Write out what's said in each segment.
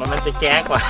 มันมันจะแก๊กกว่า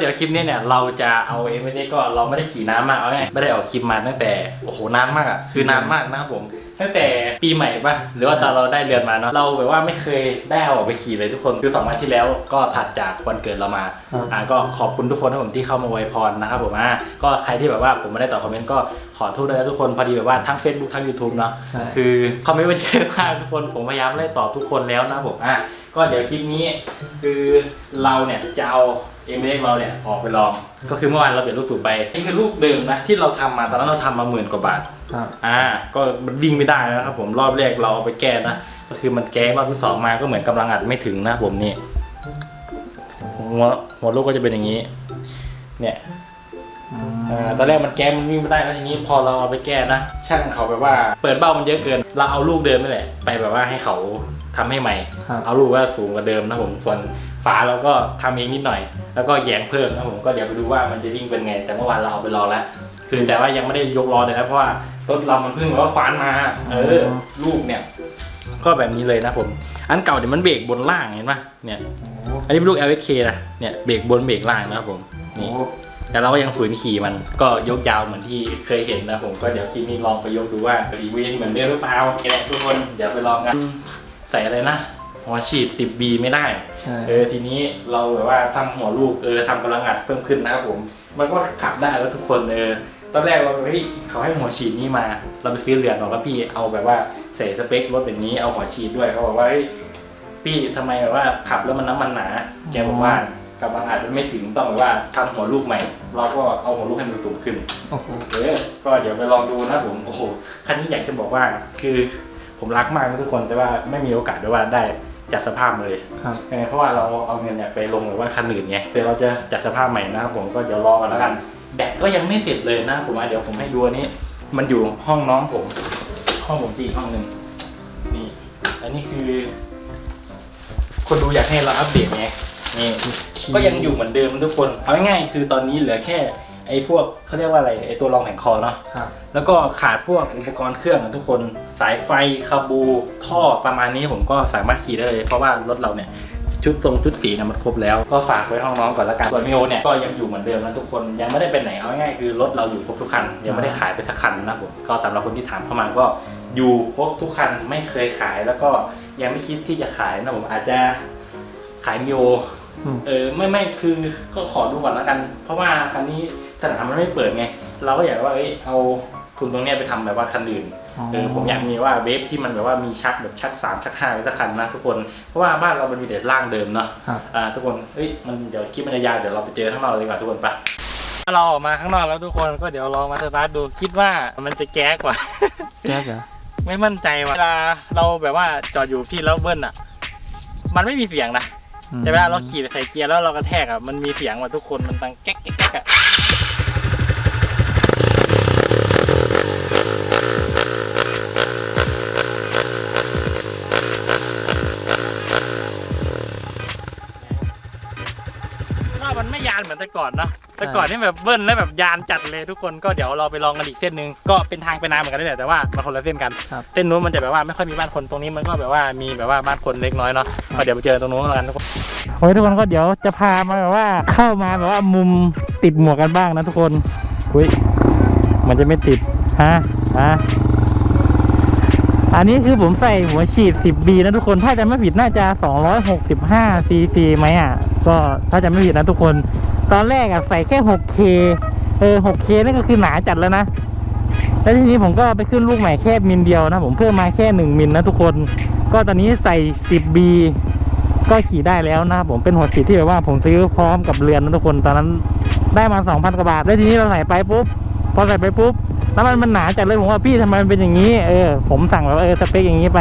เดี๋ยวคลิปนี้เนี่ยเราจะเอาเอ็มเก็เราไม่ได้ขี่น้ำมากเอาไงไม่ได้ออกคลิปมาตั้งแต่โอ้โหนานมากอะคือนานมากนะครับผม ตั้งแต่ปีใหม่ปะหรือว่าตอนเราได้เรือนมาเนาะเราแบบว่าไม่เคยได้เอาออกไปขี่เลยทุกคนคือสองวันที่แล้วก็ถัดจากวันเกิดเรามาครับอ่าก็ขอบคุณทุกคนนะผมที่เข้ามาอวยพรนะครับผมอ่าก็ใครที่แบบว่าผมไม่ได้ตอบคอมเมนต์ก็ขอโทษด้วยนะทุกคนพอดีแบบว่าทั้ง Facebook ทั้ง YouTube เนาะใช่คือคอมเมนต์มันเยอะมากทุกคนผมพยายามไล่ตอบทุกคนแล้วนะครับผมอะก็เดี๋ยวคลิปนี้คือเราเนี่ยจะเอา เอ็มเอ็กเราเนี่ยออกไปลอง ก็คือเมื่อวานเราเปลี่ยนรูปสูบไปนี่คือรูปเดิมนะที่เราทำมาตอนนั้นเราทำมาหมื่นกว่าบาท ครับ อ่า ก็มันวิ่งไม่ได้นะครับผมรอบแรกเราเอาไปแก้นะ ก็คือมันแก้รอบที่สองมาก็เหมือนกำลังอัดไม่ถึงนะผมนี่หัวหัวลูกก็จะเป็นอย่างนี้ เนี่ยอือ่ามตอนแรกมันแก้มันวิ่งไม่ได้แล้วทีนี้พอเราเอาไปแก้นะช่างเขาแบบว่า เปิดเบ้ามันเยอะเกิน เราเอาลูกเดิมนี่แหละไปแบบว่าให้เขาทำให้ใหม่ ครับ เอาลูกว่าสูงกว่าเดิมนะผมส่วน ฝาเราก็ทำเองนิดหน่อย แล้วก็แยงเพิ่มนะผมก็เดี๋ยวไปดูว่ามันจะวิ่งเป็นไง แต่เมื่อวานเราเอาไปลองแล้วคือแต่ว่ายังไม่ได้ยกล้อเลยนะเพราะว่ารถเรามันเพิ่งแบบว่าคว้านมา เออลูกเนี่ย ก็แบบนี้เลยนะผม อันเก่าเดี๋ยวมันเบรกบนล่างเห็นปะเนี่ย อันนี้เป็นลูก LSK นะเนี่ยเบรกบนเบรกล่างนะครับผมนี่แต่เราก็ยังฝืนขี่มันก็ยกยาวเหมือนที่เคยเห็นนะผมก็เดี๋ยวคลิปนี้ลองไปยกดูว่าฝีมือยังเหมือนเดิมหรือเปล่าทุกคนเดี๋ยวไปลองกันใส่อะไรนะ หัวฉีด 10B ไม่ได้ ใช่เออทีนี้เราแบบว่าทำหัวลูกเออทำกำลังอัดเพิ่มขึ้นนะครับผม มันก็ขับได้แล้วทุกคนเออตอนแรกเราเฮ้ยเขาให้หัวฉีดนี้มา เราไปซื้อเหรียญบอกว่าพี่เอาแบบว่าใส่สเปครถแบบนี้เอาหัวฉีดด้วยเขาบอกว่าเฮ้ยพี่ทำไมแบบว่าขับแล้วมันน้ำมันหนาแกบอกว่ากำลังอัดมันไม่ถึงต้องแบบว่าทำหัวลูกใหม่ เราก็เอาหัวลูกให้มันสูงขึ้น โอ้โหเออก็เดี๋ยวไปลองดูนะผมโอ้โหคันนี้อยากจะบอกว่าคือผมรักมากนะทุกคนแต่ว่าไม่มีโอกาสด้วยว่าได้ จัดสภาพมาเลยครับเออเพราะว่าเราเอาเงินเนี่ยไปลงหรือว่าคันอื่นไงเดี๋ยวเราจะจัดสภาพใหม่นะครับผมก็เดี๋ยวรอกันแล้วกัน แบตก็ยังไม่เสร็จเลยนะผมว่าเดี๋ยวผมให้ดูอันนี้ มันอยู่ห้องน้องผม ห้องผมที่อีกห้องหนึ่งนี่ อันนี้คือ คนดูอยากให้เราอัปเดตไงนี่ก็ยังอยู่เหมือนเดิมทุกคนเอาง่ายๆคือตอนนี้เหลือแค่ไอ้พวกเขาเรียกว่าอะไรไอ้ตัวรองแผงคอเนาะครับแล้วก็ขาดพวกอุปกรณ์เครื่องอะทุกคน สายไฟคาบูท่อประมาณนี้ผมก็สามารถขี่ได้เลย เพราะว่ารถเราเนี่ยชุดทรงชุดสีเนี่ยมันครบแล้วก็ฝากไว้ห้องน้องก่อนละกันส่วนมิโอเนี่ยก็ยังอยู่เหมือนเดิมนะทุกคนยังไม่ได้ไปไหนเอาง่ายๆคือรถเราอยู่ครบทุกคัน ยังไม่ได้ขายไปสักคันนะผมก็สำหรับคนที่ถามเข้ามาก็อยู่ครบทุกคันไม่เคยขายแล้วก็ยังไม่คิดที่จะขายนะผมอาจจะขายมิโออืมเออไม่ไม่คือก็ขอดูก่อนแล้วกัน เพราะว่าคันนี้สนามมันไม่เปิดไง เราก็อยากว่าเอ้ยเอา ทุนตรงเนี้ยไปทำแบบว่าคันอื่นเออผมอยากมีว่าเวฟที่มันแบบว่ามีชักแบบชักสามชักห้าไว้สักคันนะทุกคนเพราะว่าบ้านเรามันมีแต่ร่างเดิมเนาะครับ อ่าทุกคนเอ้ยมันเดี๋ยวคลิปมันจะยาวเดี๋ยวเราไปเจอข้างนอกเลยดีกว่าทุกคนไปเราออกมาข้างนอกแล้วทุกคนก็เดี๋ยวลองมาสตาร์ทดูคิดว่ามันจะแก๊กว่า แจ๊กเหรอไม่มั่นใจว่าเวลาเราแบบว่าจอดอยู่พี่แล้วเบิ้ลอะ มันไม่มีเสียงนะ อืมแต่เวลาเราขี่ใส่เกียร์แล้วเรากระแทกอะมันมีเสียงว่าทุกคนมันดังแก๊กแก๊กแก๊กอะ ก่อนเนอะแต่ก่อนนี่แบบเบิ้ลแล้วแบบยานจัดเลยทุกคนก็เดี๋ยวเราไปลองกันอีกเส้นหนึ่งก็เป็นทางไปนาเหมือนกันนี่แหละแต่ว่ามันคนละเส้นกันครับ เส้นนู้นมันจะแบบว่าไม่ค่อยมีบ้านคนตรงนี้มันก็แบบว่ามีแบบว่าบ้านคนเล็กน้อยเนาะก็เดี๋ยวไปเจอตรงนู้นแล้วกันทุกคนโอ้ยทุกคนก็เดี๋ยวจะพามาแบบว่าเข้ามาแบบว่ามุมติดหมวกกันบ้างนะทุกคนอุ้ยมันจะไม่ติดฮะฮะอันนี้คือผมใส่หัวฉีด 10B นะทุกคน ถ้าจะไม่ผิดน่าจะ 265 cc ไหมอะ ก็ถ้าจะไม่ผิดนะทุกคน ตอนแรกอะใส่แค่ 6K เออ 6K นั่นก็คือหนาจัดแล้วนะ แล้วทีนี้ผมก็ไปขึ้นลูกใหม่แค่มิลเดียวนะ ผมเพิ่มมาแค่หนึ่งมิลนะทุกคน ก็ตอนนี้ใส่ 10B ก็ขี่ได้แล้วนะครับผมเป็นหัวฉีดที่แบบว่าผมซื้อพร้อมกับเรือนนะทุกคนตอนนั้นได้มา 2,000กว่าบาท แล้วทีนี้เราใส่ไปปุ๊บ พอใส่ไปปุ๊บแล้วมันมันหนาจัดเลยผมว่าพี่ทำไมมันเป็นอย่างนี้ เออ ผมสั่งแบบเออสเปคอย่างนี้ไป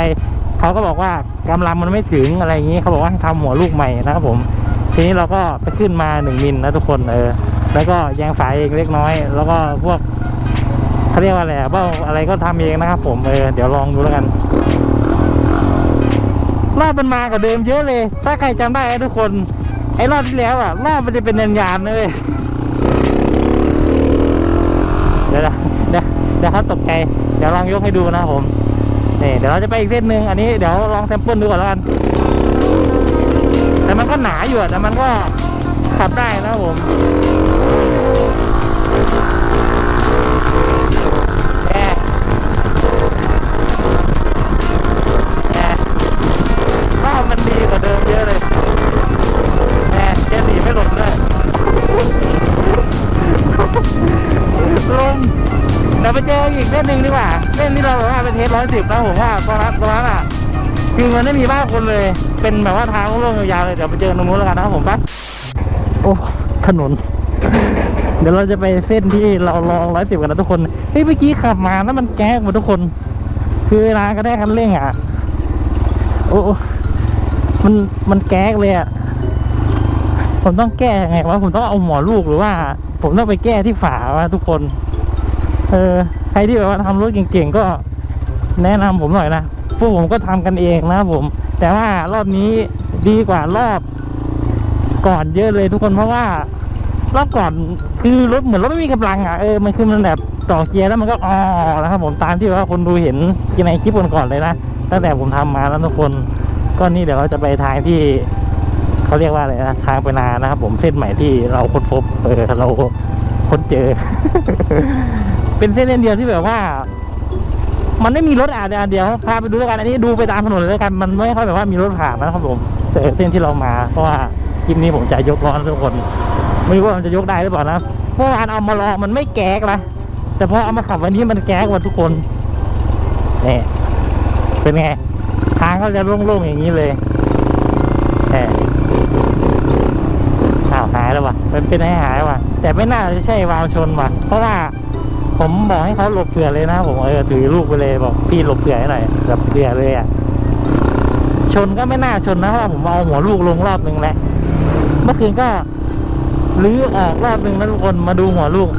เขาก็บอกว่ากำลังมันไม่ถึงอะไรอย่างนี้ เขาบอกว่าให้ทำหัวลูกใหม่นะครับผม ทีนี้เราก็ไปขึ้นมาหนึ่งมิลนะทุกคนเออ แล้วก็ยางสายเองเล็กน้อย แล้วก็พวกเขาเรียกว่าอะไรเบ้าอะไรก็ทำเองนะครับผมเออเดี๋ยวลองดูแล้วกันรอบมันมากว่าเดิมเยอะเลย ถ้าใครจำได้ทุกคน ไอ้รอบที่แล้วอะรอบมันจะเป็นยานๆเลยเดี๋ยวเดี๋ยวเดี๋ยวเขาตกใจเดี๋ยวลองยกให้ดูนะครับผมนี่เดี๋ยวเราจะไปอีกเส้นหนึ่งอันนี้เดี๋ยวลองแซมเปิลดูก่อนแล้วกัน แต่มันก็หนาอยู่อะแต่มันก็ขับได้นะผมแอร์แอร์รอบมันดีกว่าเดิมเยอะเลยแอร์แกหนีไม่หล่นด้วยลงเดี๋ยวไปเจออีกเส้นหนึ่งดีกว่าเส้นที่เราบอกว่าเป็นเทสร้อยสิบนะผมว่าตรงนั้นตรงนั้นอะคือมันไม่มีบ้านคนเลย เป็นแบบว่าทางโล่งยาวๆเลยเดี๋ยวไปเจอกันตรงนู้นแล้วกันนะครับผมไปโอ้ถนน เดี๋ยวเราจะไปเส้นที่เราลองร้อยสิบกันนะทุกคนเฮ้ยเมื่อกี้ขับมาแล้วมันแก๊กหมดทุกคน คือเวลาก็ได้คันเร่งอะโอ้มันมันแก๊กเลยอะผมต้องแก้ยังไงวะผมต้องเอาหมอลูกหรือว่า ผมต้องไปแก้ที่ฝาวะทุกคน เออใครที่แบบว่าทำรถเก่งๆก็แนะนำผมหน่อยนะพวกผมก็ทำกันเองนะผม แต่ว่ารอบนี้ดีกว่ารอบก่อนเยอะเลยทุกคนเพราะว่า รอบก่อนคือรถเหมือนรถไม่มีกำลังอะเออมันคือมันแบบต่อเกียร์แล้วมันก็อ๋อนะครับผมตามที่ว่าคนดูเห็นในคลิปก่อนๆเลยนะตั้งแต่ผมทำมาแล้วทุกคนก็นี่เดี๋ยวเราจะไปทางที่เขาเรียกว่าอะไรนะทางไปนานะครับ ผมเส้นใหม่ที่เราค้นพบเออเราค้นเจอ เป็นเส้นเดียวที่แบบว่า มันไม่มีรถอะเดี๋ยวเดี๋ยวพาไปดูแล้วกันอันนี้ดูไปตามถนนเลยแล้วกันมันไม่ค่อยแบบว่ามีรถผ่านนะครับผมแต่เส้นที่เรามาเพราะว่าคลิปนี้ผมจะยกล้อนทุกคน ไม่รู้ว่ามันจะยกได้หรือเปล่านะเมื่อวานเอามาลองมันไม่แก๊กนะแต่พอเอามาขับวันนี้มันแก๊กว่ะทุกคนนี่เป็นไงทางก็จะโล่งๆอย่างนี้เลยแหมอ้าวหายแล้วว่ะมันเป็นให้หายว่ะแต่ไม่น่าจะใช่วาล์วชนว่ะเพราะว่า ผมบอกให้เขาหลบเผื่อเลยนะ ผมเออถือลูกไปเลยบอกพี่หลบเผื่อให้หน่อยแบบเผื่อเลยอะชนก็ไม่น่าชนนะเพราะผมเอาหัวลูกลงรอบหนึ่งแล้วเมื่อคืนก็ลื้อออกรอบหนึ่งนะทุกคนมาดูหัวลูก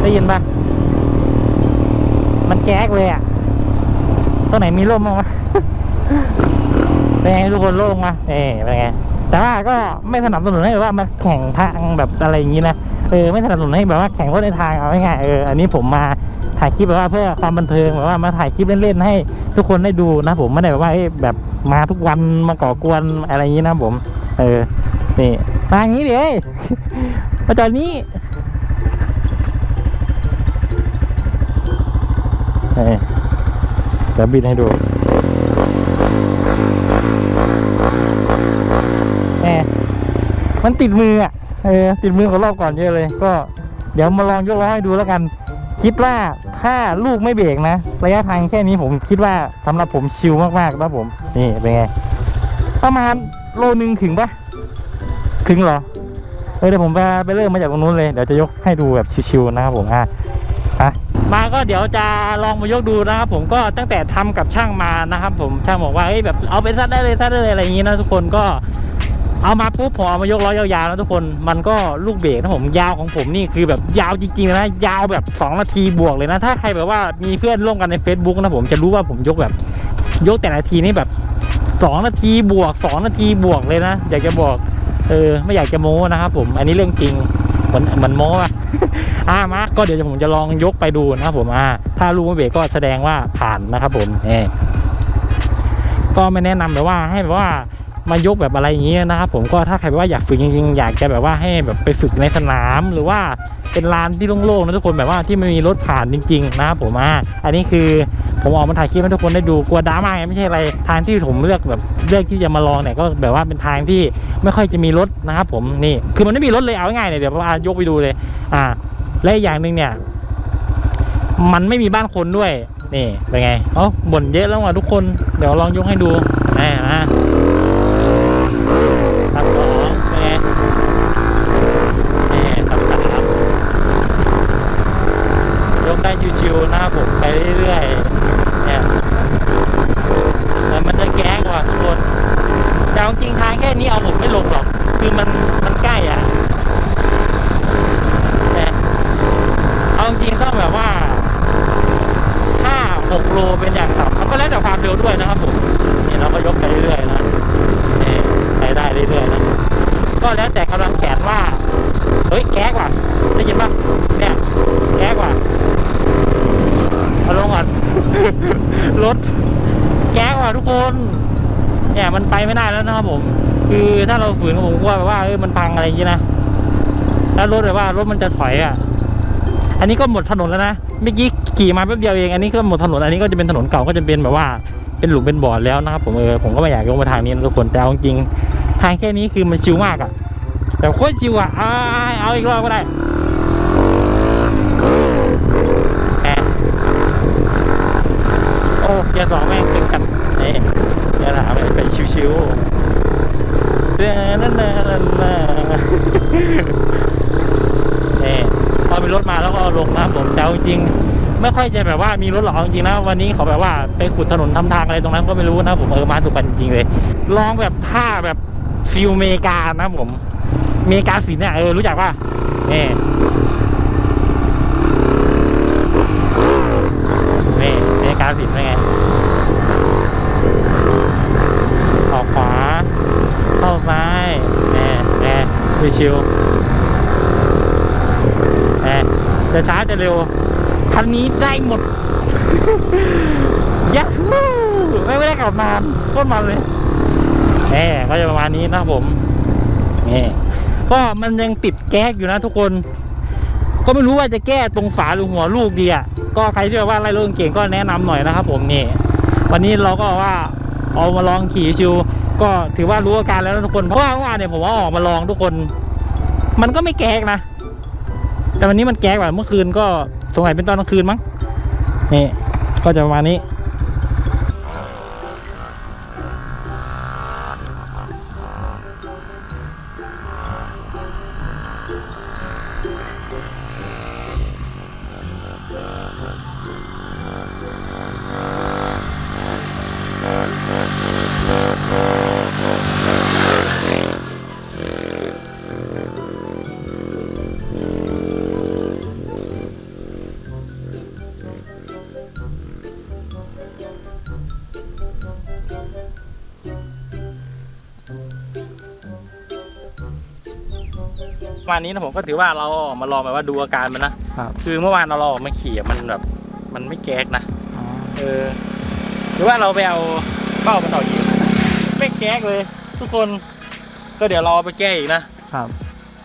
ได้ยินปะมันแก๊กเลยอะตัวไหนมีร่มบ้างวะเป็นไงทุกคนโล่งมาเอ๊เป็นไง แต่ว่าก็ไม่สนับสนุนให้แบบว่ามาแข่งทางแบบอะไรอย่างนี้นะเออไม่สนับสนุนให้แบบว่าแข่งรถในทางเอาง่ายๆเอออันนี้ผมมาถ่ายคลิปแบบว่าเพื่อความบันเทิงแบบว่ามาถ่ายคลิปเล่นๆให้ ทุกคนได้ดูนะผมไม่ได้แบบว่าแบบมาทุกวันมาก่อกวนอะไรอย่างนี้นะผม เออนี่ทางนี้ดิเอ้ยมาจอดนี้เออเดี๋ยวบินให้ดู มันติดมืออะเออติดมือกว่ารอบก่อนเยอะเลย ก็ เดี๋ยวมาลองยกล้อให้ดูแล้วกัน คิดว่าถ้าลูกไม่เบรกนะ ระยะทางแค่นี้ผมคิดว่าสำหรับผมชิลมากๆนะผมนี่เป็นไง ประมาณโลนึงถึงปะถึงเหรอเออเดี๋ยวผมไปไปเริ่มมาจากตรงนู้นเลยเดี๋ยวจะยกให้ดูแบบชิวๆนะครับผมอะอะมาก็เดี๋ยวจะลองมายกดูนะครับ ผมก็ตั้งแต่ทำกับช่างมานะครับ ผมช่างบอกว่าเอ้ยแบบเอาไปซัดได้เลยซัดได้เลยอะไรอย่างนี้นะทุกคนก็ เอามาปุ๊บผมเอามายกล้อยาวๆแล้วทุกคนมันก็ลูกเบรกนะผมยาวของผมนี่คือแบบยาวจริงๆนะยาวแบบ 2 นาทีบวกเลยนะ ถ้าใครแบบว่ามีเพื่อนร่วมกันใน Facebook นะผมจะรู้ว่าผมยกแบบ ยกแต่ละทีนี่แบบ 2 นาทีบวก 2 นาทีบวกเลยนะ อยากจะบอกเออไม่อยากจะโม้นะครับผมอันนี้เรื่องจริงเหมือนเหมือนโม้อะอ่ามาก็เดี๋ยวผมจะลองยกไปดูนะครับผมอ่าถ้าลูกเบรกก็แสดงว่าผ่านนะครับผมเออก็ไม่แนะนำแบบว่าให้แบบว่า มายกแบบอะไรอย่างเงี้ยนะครับผมก็ถ้าใครแบบว่าอยากฝึกจริงๆอยากจะแบบว่าให้แบบไปฝึกในสนามหรือว่าเป็นลานที่โล่งๆนะทุกคนแบบว่าที่ไม่มีรถผ่านจริงๆนะครับผมอ่าอันนี้คือผมออกมาถ่ายคลิปให้ทุกคนได้ดูกลัวดราม่าไงไม่ใช่อะไรทางที่ผมเลือกแบบเลือกที่จะมาลองเนี่ยก็แบบว่าเป็นทางที่ไม่ค่อยจะมีรถนะครับผมนี่คือมันไม่มีรถเลยเอาง่ายๆเลยเดี๋ยวอ่ายกไปดูเลยอ่าและอย่างหนึ่งเนี่ย มันไม่มีบ้านคนด้วยนี่เป็นไงเอ้าบ่นเยอะแล้วว่ะทุกคนเดี๋ยวลองยกให้ดูอ่า ชิวๆหนะครับผมไปเรื่อยๆเนี่ยแต่มันจะแก๊กว่ะทุกคนแต่เอาจริงทางแค่นี้เอาผมไม่ลงหรอก คือมันมันใกล้อะแต่เอาจริงต้องแบบว่าขับมันก็แล้วแต่ความเร็วด้วยนะครับผมนี่เราก็ยกไปเรื่อยๆนะนี่ไปได้เรื่อยๆนะก็แล้วแต่กำลังแขนว่าเฮ้ยแก๊กว่ะได้ยินปะเนี่ยแก๊กว่ะ เอาลงก่อน รถแก๊กว่ะทุกคนเนี่ยมันไปไม่ได้แล้วนะครับผม คือถ้าเราฝืนผมกลัวแบบว่าเอ้ยมันพังอะไรอย่างนี้นะแล้วรถแบบว่ารถมันจะถอยอะ อันนี้ก็หมดถนนแล้วนะเมื่อกี้ขี่มาแป๊บเดียวเองอันนี้ก็หมดถนนอันนี้ก็จะเป็นถนนเก่าก็จะเป็นแบบว่า เป็นหลุมเป็นบ่อแล้วนะครับผมเออผมก็ไม่อยากลงมาทางนี้นะทุกคนแต่จริงทางแค่นี้คือมันชิวมากอะแต่โคตรชิวอะเอาอีกรอบก็ได้แหมโอ้ เกียร์สองแม่งเป็นกันนี่เกียร์สามไปชิวๆเด้อนั่นๆนี่พอมีรถมาแล้วก็ลงนะผมแต่เอาจริง ไม่ค่อยจะแบบว่ามีรถหรอกเอจริงนะวันนี้เขาแบบว่าไปขุดถนนทำทางอะไรตรงนั้นก็ไม่รู้นะผมเออมาสุพรรณจริงเลย ลองแบบท่าแบบฟิลเมกานะผม เมกาสินเนี่ยเออรู้จักป่ะนี่นี่เมกาสินเป็นไงออกขวา เข้าซ้ายแน่แน่ ชิวๆแน่จะช้าจะเร็ว คันนี้ได้หมดยัฮูไม่ได้กลับนานโคตรมันเลยแหมก็จะประมาณนี้นะครับผมนี่ก็มันยังติดแก๊กอยู่นะทุกคน ก็ไม่รู้ว่าจะแก้ตรงฝาหรือหัวลูกดีอะก็ใครที่แบบว่าไล่รถเก่งก็แนะนำหน่อยนะครับผมนี่ วันนี้เราก็ว่าเอามาลองขี่ชิว ก็ถือว่ารู้อาการแล้วทุกคนเพราะว่าเมื่อวานเนี่ยผมว่าออกมาลองทุกคน มันก็ไม่แก๊กนะ แต่วันนี้มันแก๊กกว่าเมื่อคืนก็สงสัยเป็นตอนกลางคืนมั้งนี่ก็จะประมาณนี้ วันนี้นะผมก็ถือว่าเราออกมาลองแบบว่าดูอาการมันนะครับ คือเมื่อวานเราลองออกมาขี่อะมันแบบ มันไม่แก๊กนะเออหรือว่าเราไปเอาเป้ามาต่อยิงไม่แก๊กเลย ทุกคนก็เดี๋ยวรอไปแก้อีกนะ ครับ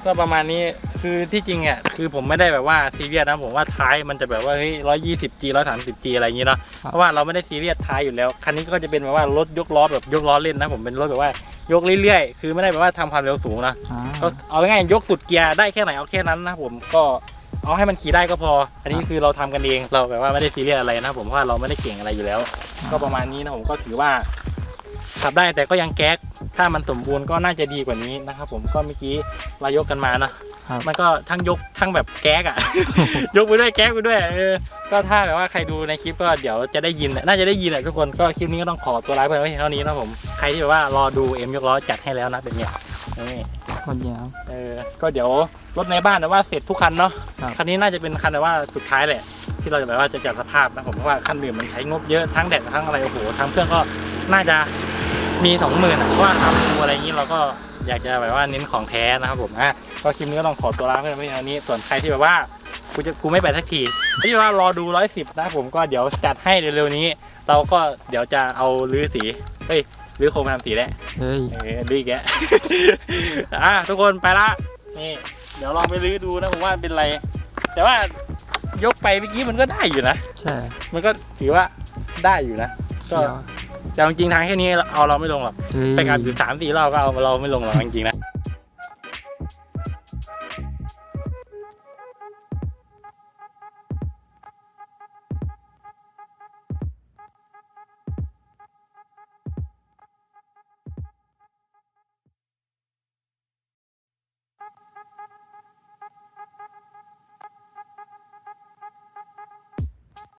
ก็ประมาณนี้คือที่จริงอะคือผมไม่ได้แบบว่าซีเรียสนะผมว่าท้ายมันจะแบบว่าเฮ้ยร้อยยี่สิบจีร้อยสามสิบจีอะไรอย่างงี้เนาะครับ เพราะว่าเราไม่ได้ซีเรียสท้ายอยู่แล้วคันนี้ก็จะเป็นแบบว่ารถยกล้อแบบยกล้อเล่นนะผมเป็นรถแบบว่า ยกเรื่อยๆ คือไม่ได้แบบว่าทำความเร็วสูงนะอ่าก็เอาง่ายๆยกสุดเกียร์ได้แค่ไหนเอาแค่นั้นนะผมก็เอาให้มันขี่ได้ก็พอ อันนี้คือเราทำกันเองเราแบบว่าไม่ได้ซีเรียสอะไรนะผมเพราะว่าเราไม่ได้เก่งอะไรอยู่แล้ว ก็ประมาณนี้นะผมก็ถือว่า ขับได้แต่ก็ยังแก๊ก ถ้ามันสมบูรณ์ก็น่าจะดีกว่านี้นะครับผมก็เมื่อกี้เรายกกันมานะ ครับมันก็ทั้งยกทั้งแบบแก๊กอะ ยกไปด้วยแก๊กไปด้วยเออก็ถ้าแบบว่าใครดูในคลิปก็เดี๋ยวจะได้ยินน่าจะได้ยินแหละทุกคนก็คลิปนี้ก็ต้องขอตัวลาไปไว้เท่านี้นะผมใครที่แบบว่ารอดูเอ็มยกล้อจัดให้แล้วนะเป็นเนี่ย นี่คนเดียวเออก็เดี๋ยวรถในบ้านนะว่าเสร็จทุกคันเนาะครับคันนี้น่าจะเป็นคันแบบว่าสุดท้ายแหละ ที่เราจะแบบว่าจะจัดสภาพนะผมเพราะว่าคันอื่นมันใช้งบเยอะทั้งแดดทั้งอะไรโอ้โหทั้งเครื่องก็น่าจะมีสองหมื่นอะเพราะว่าทำดูอะไรอย่างนี้เราก็อยากจะแบบว่าเน้นของแท้นะครับผมอะก็คลิปนี้ก็ต้องขอตัวลาเพื่อนไว้เท่านี้ส่วนใครที่แบบว่ากูจะกูไม่ไปสักทีที่ว่ารอดูร้อยสิบนะผมก็เดี๋ยวจัดให้เร็วๆนี้ เราก็เดี๋ยวจะเอาลื้อสีเฮ้ย ลื้อโครงมาทำสีแหละเฮ้ยเออลื้ออีกแก อะทุกคนไปละนี่ เดี๋ยวลองไปลื้อดูนะผมว่าเป็นไร แต่ว่ายกไปเมื่อกี้มันก็ได้อยู่นะ ใช่มันก็ถือว่าได้อยู่นะ ก็เขียวแต่จริงๆทางแค่นี้เอาเราไม่ลงหรอก เฮ้ย ไปกันอยู่สามสี่รอบก็เอาเราไม่ลงหรอกจริงๆนะ